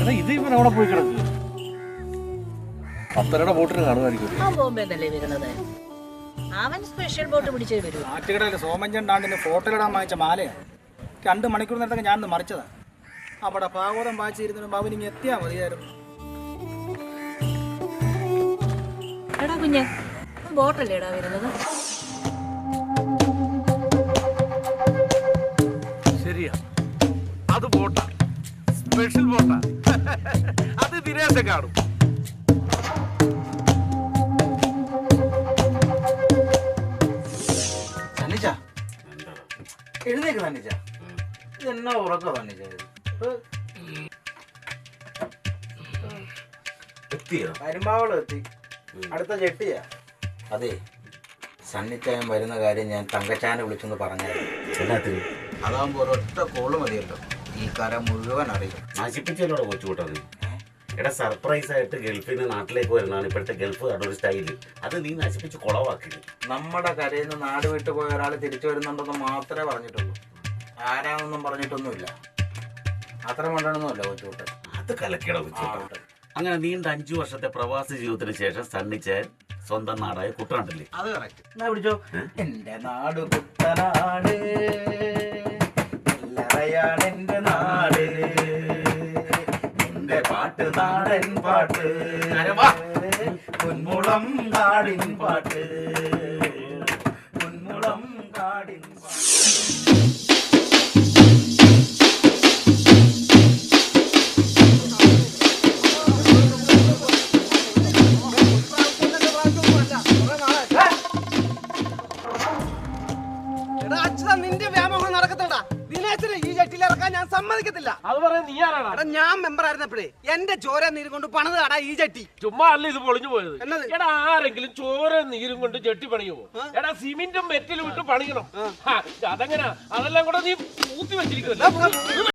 എടാ ഇത് ഇവൻ അവിടെ പോയി കിടക്കുക പത്തരയുടെ ബോട്ടിന് കാണുമായിരിക്കും. ആ ബോംബെ എന്നല്ലേ വരുന്നത്? അവൻ സ്പെഷ്യൽ ബോട്ട് പിടിച്ചേ വരൂ. ആറ്റുകടയിൽ സോമഞ്ചൻ ഡാണ്ടിന് ഫോട്ടോയിലിടാൻ വാങ്ങിച്ച മാലയാണ് രണ്ട് മണിക്കൂർ നേരത്തൊക്കെ ഞാൻ മറിച്ചതാ. അവിടെ ഭാഗവതം വായിച്ചിരുന്നു അവൻ ഇങ്ങനെ എത്തിയാ മതിയായിരുന്നു. എടാ കുഞ്ഞെ ബോട്ടല്ലേടാ വരുന്നത്? ശരിയാ. അത് ബോട്ടാ. സ്പെഷ്യൽ ബോട്ടാ അത് ദിനേശ കാണും. തന്നിച്ച എഴുന്നേക്ക് തന്നിച്ച ഇതെന്നാ ഉറക്കം തന്നിച്ച എത്തിയോ? കരിമ്പാവളം എത്തി. അടുത്ത ചെട്ടിയാ. അതെ. സണ്ണിച്ചായം വരുന്ന കാര്യം ഞാൻ തങ്കച്ചാനെ വിളിച്ചെന്ന് പറഞ്ഞായിരുന്നു. അതാകുമ്പോ ഒരൊറ്റ കോൾ മതിയല്ലോ. ഈ കര മുഴുവൻ അറിയാം. നശിപ്പിച്ചല്ലോ കൊച്ചുകൂട്ടത് എടാ സർപ്രൈസ് ആയിട്ട് ഗൾഫിൽ നിന്ന് നാട്ടിലേക്ക് വരുന്നതാണ് ഇപ്പോഴത്തെ ഗൾഫ് ഒരു സ്റ്റൈൽ. അത് നീ നശിപ്പിച്ച് കുളവാക്കി. നമ്മുടെ കരയിൽ നിന്ന് നാട് വിട്ടു പോയ ഒരാൾ തിരിച്ചു വരുന്നുണ്ടെന്ന് മാത്രമേ പറഞ്ഞിട്ടുള്ളൂ. ആരാണെന്നും പറഞ്ഞിട്ടൊന്നുമില്ല. അത്ര മണ്ടണമെന്നല്ല കൊച്ചുകൂട്ടൻ അത് കലക്കിട കൊച്ചുകൂട്ട അങ്ങനെ നീണ്ട അഞ്ചു വർഷത്തെ പ്രവാസി ജീവിതത്തിന് ശേഷം സണ്ണിച്ച സ്വന്തം നാടായ കുട്ടനാട്ടില്ലേ അത് കറക്റ്റ് എന്നാ പിടിച്ചോ? എന്റെ നാട് കുട്ടനാട്. എന്റെ നാട് എന്റെ പാട്ട് നാടൻ പാട്ട്. പൊന്മുളം കാടിൻ പാട്ട്. പൊന്മുളം കാടിൻ നിന്റെ സമ്മതിക്കത്തില്ല. അത് പറയാൻ നീ ആരാടാ? എടാ ഞാൻ മെമ്പർ ആയിരുന്നപ്പോഴേ എന്റെ ചോര നീര് കൊണ്ട് പണിത് കാടാ ഈ ചട്ടി ചുമ്മാ അല്ല ഇത് പൊളിഞ്ഞു പോയത്. എന്നത്? എടാ ആരെങ്കിലും ചോര നീരും കൊണ്ട് ചെട്ടി പണിയുമോ? എടാ സിമെന്റും മെറ്റലും ഇട്ട് പണിയണം. ഹാ, അതെങ്ങനാ അതെല്ലാം കൂടെ നീ ഊത്തി വെച്ചിരിക്കുമല്ലോ